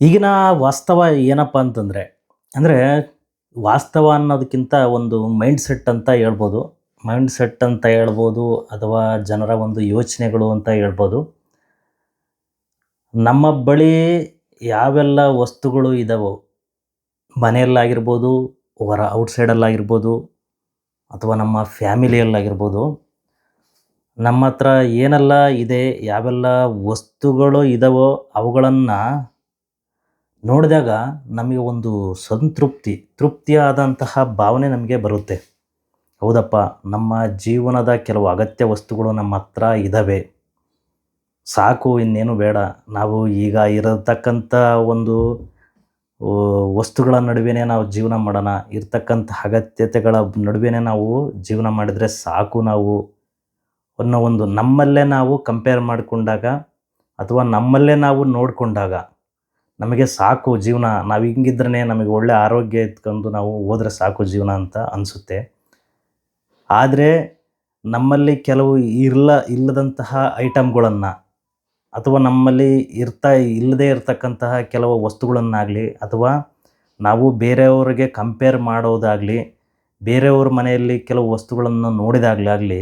ಈಗಿನ ವಾಸ್ತವ ಏನಪ್ಪ ಅಂತಂದರೆ, ಅಂದರೆ ವಾಸ್ತವ ಅನ್ನೋದಕ್ಕಿಂತ ಒಂದು ಮೈಂಡ್ ಸೆಟ್ ಅಂತ ಹೇಳ್ಬೋದು. ಮೈಂಡ್ ಸೆಟ್ ಅಂತ ಹೇಳ್ಬೋದು ಅಥವಾ ಜನರ ಒಂದು ಯೋಚನೆಗಳು ಅಂತ ಹೇಳ್ಬೋದು. ನಮ್ಮ ಬಳಿ ಯಾವೆಲ್ಲ ವಸ್ತುಗಳು ಇದಾವೋ, ಮನೆಯಲ್ಲಾಗಿರ್ಬೋದು, ಹೊರ ಔಟ್ಸೈಡಲ್ಲಾಗಿರ್ಬೋದು ಅಥವಾ ನಮ್ಮ ಫ್ಯಾಮಿಲಿಯಲ್ಲಾಗಿರ್ಬೋದು ನಮ್ಮ ಹತ್ರ ಏನೆಲ್ಲ ಇದೆ, ಯಾವೆಲ್ಲ ವಸ್ತುಗಳು ಇದಾವೋ ಅವುಗಳನ್ನು ನೋಡಿದಾಗ ನಮಗೆ ಒಂದು ಸಂತೃಪ್ತಿ, ತೃಪ್ತಿಯಾದಂತಹ ಭಾವನೆ ನಮಗೆ ಬರುತ್ತೆ. ಹೌದಪ್ಪ, ನಮ್ಮ ಜೀವನದ ಕೆಲವು ಅಗತ್ಯ ವಸ್ತುಗಳು ನಮ್ಮ ಹತ್ರ ಇದ್ದಾವೆ ಸಾಕು, ಇನ್ನೇನು ಬೇಡ. ನಾವು ಈಗ ಇರತಕ್ಕಂಥ ಒಂದು ವಸ್ತುಗಳ ನಡುವೆನೇ ನಾವು ಜೀವನ ಮಾಡೋಣ. ಇರ್ತಕ್ಕಂಥ ಅಗತ್ಯತೆಗಳ ನಡುವೆನೇ ನಾವು ಜೀವನ ಮಾಡಿದರೆ ಸಾಕು ನಾವು. ಅನ್ನೋ ಒಂದು ನಮ್ಮಲ್ಲೇ ನಾವು ಕಂಪೇರ್ ಮಾಡಿಕೊಂಡಾಗ, ಅಥವಾ ನಮ್ಮಲ್ಲೇ ನಾವು ನೋಡಿಕೊಂಡಾಗ ನಮಗೆ ಸಾಕು ಜೀವನ, ನಾವು ಹಿಂಗಿದ್ರೇ ನಮಗೆ ಒಳ್ಳೆ ಆರೋಗ್ಯ ಎತ್ಕೊಂಡು ನಾವು ಹೋದರೆ ಸಾಕು ಜೀವನ ಅಂತ ಅನಿಸುತ್ತೆ. ಆದರೆ ನಮ್ಮಲ್ಲಿ ಕೆಲವು ಇರಲ, ಇಲ್ಲದಂತಹ ಐಟಮ್ಗಳನ್ನು ಅಥವಾ ನಮ್ಮಲ್ಲಿ ಇರ್ತಾ, ಇಲ್ಲದೇ ಇರತಕ್ಕಂತಹ ಕೆಲವು ವಸ್ತುಗಳನ್ನಾಗಲಿ ಅಥವಾ ನಾವು ಬೇರೆಯವರಿಗೆ ಕಂಪೇರ್ ಮಾಡೋದಾಗಲಿ, ಬೇರೆಯವ್ರ ಮನೆಯಲ್ಲಿ ಕೆಲವು ವಸ್ತುಗಳನ್ನು ನೋಡಿದಾಗಲಾಗಲಿ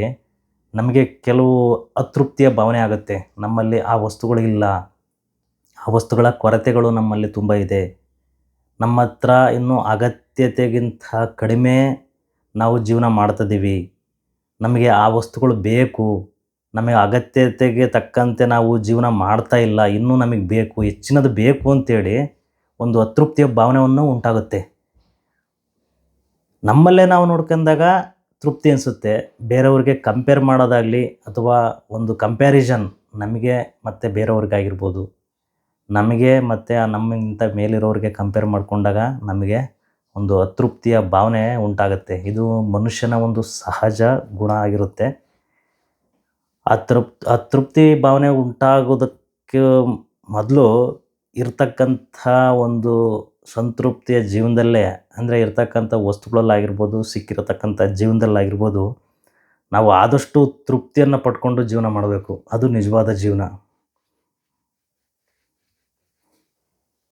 ನಮಗೆ ಕೆಲವು ಅತೃಪ್ತಿಯ ಭಾವನೆ ಆಗುತ್ತೆ. ನಮ್ಮಲ್ಲಿ ಆ ವಸ್ತುಗಳಿಲ್ಲ ವಸ್ತುಗಳ ಕೊರತೆಗಳು ನಮ್ಮಲ್ಲಿ ತುಂಬ ಇದೆ. ನಮ್ಮ ಹತ್ರ ಇನ್ನೂ ಅಗತ್ಯತೆಗಿಂತ ಕಡಿಮೆ ನಾವು ಜೀವನ ಮಾಡ್ತಿದ್ದೀವಿ. ನಮಗೆ ಆ ವಸ್ತುಗಳು ಬೇಕು. ನಮಗೆ ಅಗತ್ಯತೆಗೆ ತಕ್ಕಂತೆ ನಾವು ಜೀವನ ಮಾಡ್ತಾ ಇಲ್ಲ. ಇನ್ನೂ ನಮಗೆ ಬೇಕು. ಹೆಚ್ಚಿನದು ಬೇಕು ಅಂತೇಳಿ ಒಂದು ಅತೃಪ್ತಿಯ ಭಾವನೆಯನ್ನು ಉಂಟಾಗುತ್ತೆ. ನಮ್ಮಲ್ಲೇ ನಾವು ನೋಡ್ಕೊಂಡಾಗ ತೃಪ್ತಿ ಅನಿಸುತ್ತೆ. ಬೇರೆಯವ್ರಿಗೆ ಕಂಪೇರ್ ಮಾಡೋದಾಗಲಿ ಅಥವಾ ಒಂದು ಕಂಪ್ಯಾರಿಸನ್ ನಮಗೆ ಮತ್ತು ಬೇರೆಯವ್ರಿಗಾಗಿರ್ಬೋದು. ನಮಗೆ ಮತ್ತು ನಮ್ಮಿಂತ ಮೇಲಿರೋರಿಗೆ ಕಂಪೇರ್ ಮಾಡಿಕೊಂಡಾಗ ನಮಗೆ ಒಂದು ಅತೃಪ್ತಿಯ ಭಾವನೆ ಉಂಟಾಗುತ್ತೆ. ಇದು ಮನುಷ್ಯನ ಒಂದು ಸಹಜ ಗುಣ ಆಗಿರುತ್ತೆ. ಅತೃಪ್ತಿ ಅತೃಪ್ತಿ ಭಾವನೆ ಉಂಟಾಗೋದಕ್ಕೆ ಮೊದಲು ಇರ್ತಕ್ಕಂಥ ಒಂದು ಸಂತೃಪ್ತಿಯ ಜೀವನದಲ್ಲೇ, ಅಂದರೆ ಇರ್ತಕ್ಕಂಥ ವಸ್ತುಗಳಲ್ಲಾಗಿರ್ಬೋದು, ಸಿಕ್ಕಿರತಕ್ಕಂಥ ಜೀವನದಲ್ಲಾಗಿರ್ಬೋದು, ನಾವು ಆದಷ್ಟು ತೃಪ್ತಿಯನ್ನು ಪಡ್ಕೊಂಡು ಜೀವನ ಮಾಡಬೇಕು. ಅದು ನಿಜವಾದ ಜೀವನ.